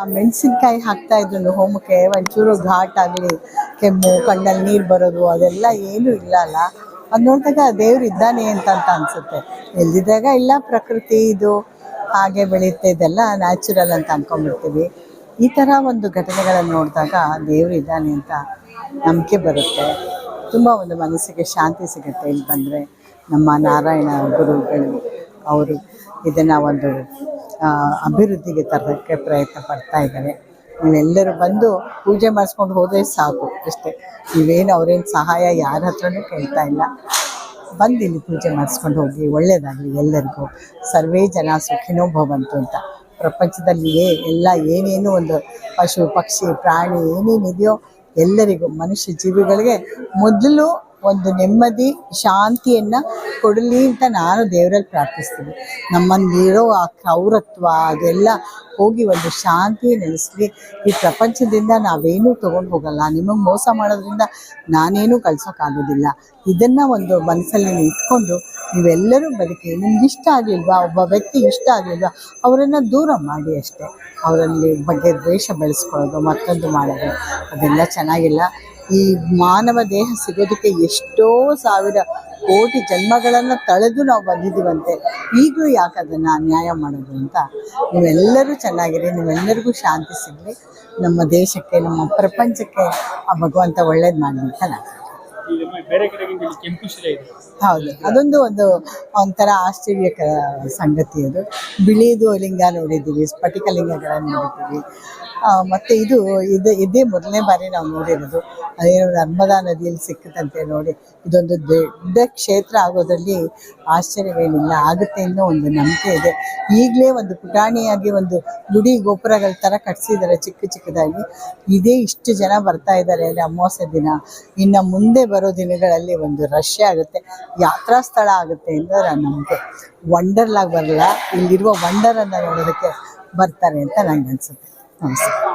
ಆ ಮೆಣಸಿನ್ಕಾಯಿ ಹಾಕ್ತಾ ಇದ್ರು ಹೋಮಕ್ಕೆ ಒಂಚೂರು ಘಾಟ್ ಆಗಲಿ, ಕೆಮ್ಮು, ಕಣ್ಣಲ್ಲಿ ನೀರು ಬರೋದು, ಅದೆಲ್ಲ ಏನೂ ಇಲ್ಲ ಅಲ್ಲ. ಅದು ನೋಡಿದಾಗ ದೇವ್ರು ಇದ್ದಾನೆ ಅಂತ ಅಂತ ಅನ್ಸುತ್ತೆ. ಎಲ್ದಿದಾಗ ಇಲ್ಲ ಪ್ರಕೃತಿ ಇದು ಹಾಗೆ ಬೆಳೆಯುತ್ತೆ, ಇದೆಲ್ಲ ನ್ಯಾಚುರಲ್ ಅಂತ ಅನ್ಕೊಂಡ್ಬಿಡ್ತೀವಿ. ಈ ಥರ ಒಂದು ಘಟನೆಗಳನ್ನು ನೋಡಿದಾಗ ದೇವ್ರು ಇದ್ದಾನೆ ಅಂತ ನಂಬಿಕೆ ಬರುತ್ತೆ. ತುಂಬ ಒಂದು ಮನಸ್ಸಿಗೆ ಶಾಂತಿ ಸಿಗುತ್ತೆ ಇಲ್ಲಿ ಬಂದರೆ. ನಮ್ಮ ನಾರಾಯಣ ಗುರುಗಳು, ಅವರು ಇದನ್ನು ಒಂದು ಅಭಿವೃದ್ಧಿಗೆ ತರೋಕ್ಕೆ ಪ್ರಯತ್ನ ಪಡ್ತಾ ಇದ್ದಾರೆ. ನೀವೆಲ್ಲರೂ ಬಂದು ಪೂಜೆ ಮಾಡಿಸ್ಕೊಂಡು ಹೋದರೆ ಸಾಕು, ಅಷ್ಟೇ. ನೀವೇನು ಅವ್ರೇನು ಸಹಾಯ ಯಾರ ಹತ್ರನೂ ಕೇಳ್ತಾ ಇಲ್ಲ. ಬಂದು ಇಲ್ಲಿ ಪೂಜೆ ಮಾಡಿಸ್ಕೊಂಡು ಹೋಗಿ ಒಳ್ಳೆಯದಾಗಲಿ ಎಲ್ಲರಿಗೂ. ಸರ್ವೇ ಜನ ಸುಖಿನೋ ಭವಂತು ಅಂತ. ಪ್ರಪಂಚದಲ್ಲಿ ಏ ಎಲ್ಲ ಏನೇನು ಒಂದು ಪಶು, ಪಕ್ಷಿ, ಪ್ರಾಣಿ ಏನೇನಿದೆಯೋ ಎಲ್ಲರಿಗೂ, ಮನುಷ್ಯ ಜೀವಿಗಳಿಗೆ ಮೊದಲು ಒಂದು ನೆಮ್ಮದಿ, ಶಾಂತಿಯನ್ನ ಕೊಡಲಿ ಅಂತ ನಾನು ದೇವರಲ್ಲಿ ಪ್ರಾರ್ಥಿಸ್ತೀನಿ. ನಮ್ಮಲ್ಲಿರೋ ಆ ಕ್ರೌರತ್ವ, ಅದೆಲ್ಲ ಹೋಗಿ ಒಂದು ಶಾಂತಿ ನೆಲೆಸಲಿ ಈ ಪ್ರಪಂಚದಿಂದ ನಾವೇನೂ ತೊಗೊಂಡು ಹೋಗಲ್ಲ. ನಿಮಗೆ ಮೋಸ ಮಾಡೋದ್ರಿಂದ ನಾನೇನು ಕಳ್ಸೋಕ್ಕಾಗೋದಿಲ್ಲ ಇದನ್ನು ಒಂದು ಮನಸ್ಸಲ್ಲಿ ಇಟ್ಕೊಂಡು ನೀವೆಲ್ಲರೂ ಬದುಕಿ. ನಿಮ್ಗೆ ಇಷ್ಟ ಆಗಲಿಲ್ವಾ? ಒಬ್ಬ ವ್ಯಕ್ತಿ ಇಷ್ಟ ಆಗಲಿಲ್ವಾ? ಅವರನ್ನು ದೂರ ಮಾಡಿ ಅಷ್ಟೇ. ಅವರಲ್ಲಿ ಬಗ್ಗೆ ದ್ವೇಷ ಬೆಳೆಸ್ಕೊಳ್ಳೋದು, ಮತ್ತೊಂದು ಮಾಡೋದು, ಅದೆಲ್ಲ ಚೆನ್ನಾಗಿಲ್ಲ. ಈ ಮಾನವ ದೇಹ ಸಿಗೋದಕ್ಕೆ ಎಷ್ಟೋ ಸಾವಿರ ಕೋಟಿ ಜನ್ಮಗಳನ್ನು ತಳೆದು ನಾವು ಬಂದಿದ್ದೀವಂತೆ. ಈಗಲೂ ಯಾಕೆ ಅದನ್ನು ಅನ್ಯಾಯ ಮಾಡೋದು ಅಂತ? ನೀವೆಲ್ಲರೂ ಚೆನ್ನಾಗಿರಿ, ನೀವೆಲ್ಲರಿಗೂ ಶಾಂತಿ ಸಿಗಲಿ. ನಮ್ಮ ದೇಶಕ್ಕೆ, ನಮ್ಮ ಪ್ರಪಂಚಕ್ಕೆ ಆ ಭಗವಂತ ಒಳ್ಳೇದು ಮಾಡಲಿ ಅಂತ ನಾನು ಬೇರೆ ಕೆಂಪು ಶಿಲೆ ಇದೆ. ಹೌದು, ಅದೊಂದು ಒಂದು ಒಂಥರ ಆಶ್ಚರ್ಯಕರ ಸಂಗತಿ ಅದು. ಬಿಳಿದು ಲಿಂಗ ನೋಡಿದ್ದೀವಿ, ಸ್ಫಟಿಕ ಲಿಂಗಗಳನ್ನು ನೋಡಿದ್ದೀವಿ. ಮತ್ತೆ ಇದು ಇದು, ಇದೇ ಮೊದಲನೇ ಬಾರಿ ನಾವು ನೋಡಿರೋದು. ಅದೇನು ನರ್ಮದಾ ನದಿಯಲ್ಲಿ ಸಿಕ್ಕದಂತೆ ನೋಡಿ. ಇದೊಂದು ದೊಡ್ಡ ಕ್ಷೇತ್ರ ಆಗೋದ್ರಲ್ಲಿ ಆಶ್ಚರ್ಯವೇನಿಲ್ಲ, ಆಗುತ್ತೆ ಅನ್ನೋ ಒಂದು ನಂಬಿಕೆ ಇದೆ. ಈಗಲೇ ಒಂದು ಪುಟಾಣಿಯಾಗಿ ಒಂದು ಗುಡಿ ಗೋಪುರಗಳ ಥರ ಕಟ್ಸಿದ್ದಾರೆ ಚಿಕ್ಕ ಚಿಕ್ಕದಾಗಿ. ಇದೇ ಇಷ್ಟು ಜನ ಬರ್ತಾ ಇದ್ದಾರೆ, ಅಲ್ಲಿ ಅಮಾವಾಸ್ಯ ದಿನ. ಇನ್ನು ಮುಂದೆ ಬರೋ ದಿನಗಳಲ್ಲಿ ಒಂದು ರಶ್ ಆಗುತ್ತೆ. ಯಾತ್ರಾ ಸ್ಥಳ ಆಗುತ್ತೆ ಅಂದರೆ ನಮಗೆ ವಂಡರ್ಲಾಗಿ ಬರಲ್ಲ ಇಲ್ಲಿರುವ ವಂಡರನ್ನು ನೋಡೋದಕ್ಕೆ ಬರ್ತಾರೆ ಅಂತ ನನಗೆ ಅನಿಸುತ್ತೆ ನಮಸ್ಕಾರ.